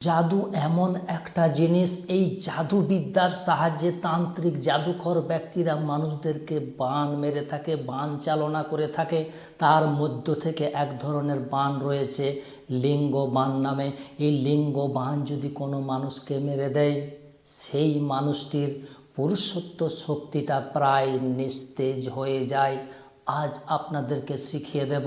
জাদু এমন একটা জিনিস, এই জাদুবিদ্যার সাহায্যে তান্ত্রিক জাদুকর ব্যক্তিরা মানুষদেরকে বান মেরে থাকে, বান চালনা করে থাকে। তার মধ্য থেকে এক ধরনের বান রয়েছে, লিঙ্গ বান নামে। এই লিঙ্গ বান যদি কোনো মানুষকে মেরে দেয়, সেই মানুষটির পুরুষত্ব শক্তিটা প্রায় নিস্তেজ হয়ে যায়। আজ আপনাদেরকে শিখিয়ে দেব,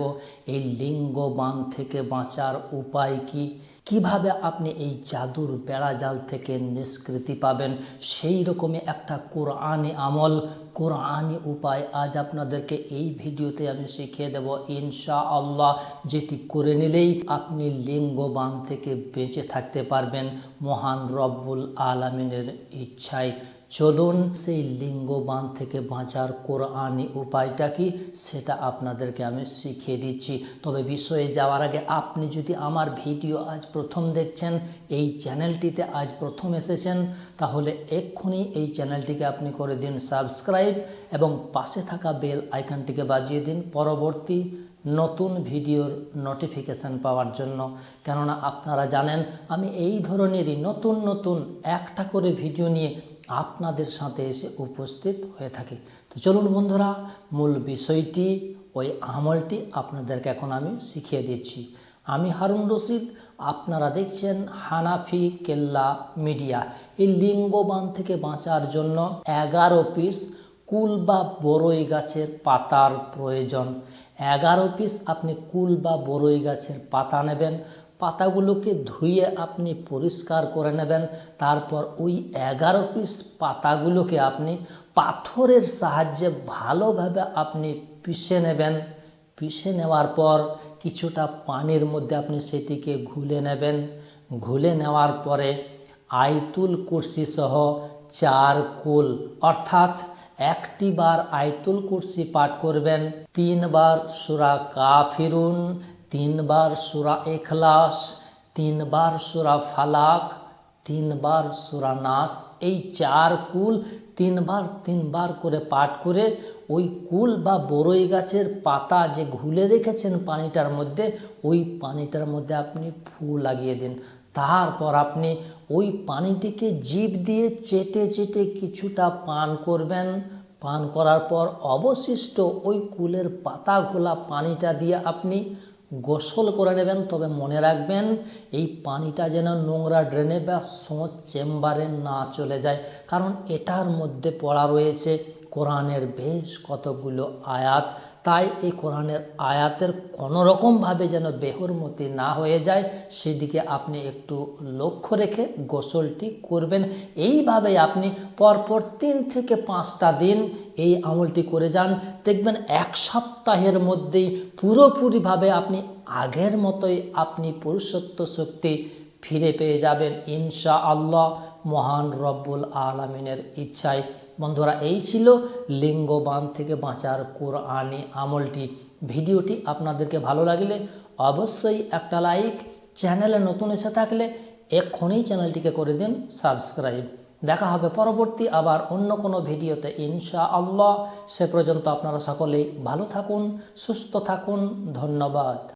এই লিঙ্গ বান থেকে বাঁচার উপায় কি? কীভাবে আপনি এই জাদুর বেড়াজাল থেকে নিষ্কৃতি পাবেন? সেই রকমই একটা কোরআনি আমল, কোরআনি উপায় আজ আপনাদেরকে এই ভিডিওতে আমি শিখিয়ে দেব ইনশা আল্লাহ যেটি করে নিলেই আপনি লিঙ্গ বান থেকে বেঁচে থাকতে পারবেন মহান রব্বুল আলমিনের ইচ্ছায়। চলুন সেই লিঙ্গবান থেকে বাঁচার কোরআনি উপায়টা কি, সেটা আপনাদেরকে আমি শিখিয়ে দিচ্ছি। তবে বিষয়ে যাওয়ার আগে আপনি যদি আমার ভিডিও আজ প্রথম দেখছেন, এই চ্যানেলটিতে আজ প্রথম এসেছেন, তাহলে এক্ষুনি এই চ্যানেলটিকে আপনি করে দিন সাবস্ক্রাইব এবং পাশে থাকা বেল আইকনটিকে বাজিয়ে দিন পরবর্তী নতুন ভিডিওর নোটিফিকেশান পাওয়ার জন্য। কেননা আপনারা জানেন, আমি এই ধরনেরই নতুন নতুন একটা করে ভিডিও নিয়ে আপনাদের সাথে এসে উপস্থিত হয়ে থাকি। তো চলুন বন্ধুরা, মূল বিষয়টি, ওই আমলটি আপনাদেরকে এখন আমি শিখিয়ে দিচ্ছি। আমি হারুন রশিদ, আপনারা দেখছেন হানাফি কেল্লা মিডিয়া। এই লিঙ্গবান থেকে বাঁচার জন্য এগারো পিস কুল বা বড়ই গাছের পাতার প্রয়োজন। এগারো পিস আপনি কুল বা বড়ই গাছের পাতা নেবেন, পাতাগুলোকে ধুয়ে আপনি পরিষ্কার করে নেবেন, তারপর ওই এগারো পিস পাতাগুলোকে আপনি পাথরের সাহায্যে ভালোভাবে আপনি পিষে নেবেন। পিষে নেওয়ার পর কিছুটা পানির মধ্যে আপনি সেটিকে ঘুলে নেবেন। ঘুলে নেওয়ার পরে আইতুল কুরসি সহ চার কুল, অর্থাৎ একটি বার আইতুল কুরসি পাঠ করবেন। তিনবার সুরা কাফিরুন তিনবার সুরা এখলাস তিনবার সুরা ফালাক তিনবার সুরা নাস এই চার কুল তিনবার তিনবার করে পাঠ করে ওই কুল বা বড়ই গাছের পাতা যে ঘুলে রেখেছেন পানিটার মধ্যে, ওই পানিটার মধ্যে আপনি ফু লাগিয়ে দিন। তারপর আপনি ওই পানিটিকে জিভ দিয়ে চেটে চেটে কিছুটা পান করবেন। পান করার পর অবশিষ্ট ওই কুলের পাতা ঘোলা পানিটা দিয়ে আপনি গোসল করে নেবেন, তবে মনে রাখবেন এই পানিটা যেন নোংরা ড্রেনে বা সোঁচ চেম্বারে না চলে যায়। কারণ এটার মধ্যে পড়া রয়েছে কোরআনের বেশ কতগুলো আয়াত, তাই এই কোরআনের আয়াতের কোনো রকমভাবে যেন বেহরমতি না হয়ে যায়, সেদিকে আপনি একটু লক্ষ্য রেখে গোসলটি করবেন। এইভাবে আপনি পরপর তিন থেকে পাঁচটা দিন এই আমলটি করে যান। দেখবেন এক সপ্তাহের মধ্যেই পুরোপুরিভাবে আপনি আগের মতোই আপনি পুরুষত্ব শক্তি ফিরে পেয়ে যাবেন। ইনশা আল্লাহ মহান রব্বুল আলমিনের ইচ্ছায়। বন্ধুরা, এই ছিল লিঙ্গবান থেকে বাঁচার কোরআনি আমলটি। ভিডিওটি আপনাদেরকে ভালো লাগলে অবশ্যই একটা লাইক, চ্যানেলে নতুন এসে থাকলে এক্ষুনি চ্যানেলটিকে করে দিন সাবস্ক্রাইব। দেখা হবে পরবর্তী আবার অন্য কোনো ভিডিওতে ইনশা আল্লাহ সে পর্যন্ত আপনারা সকলেই ভালো থাকুন, সুস্থ থাকুন, ধন্যবাদ।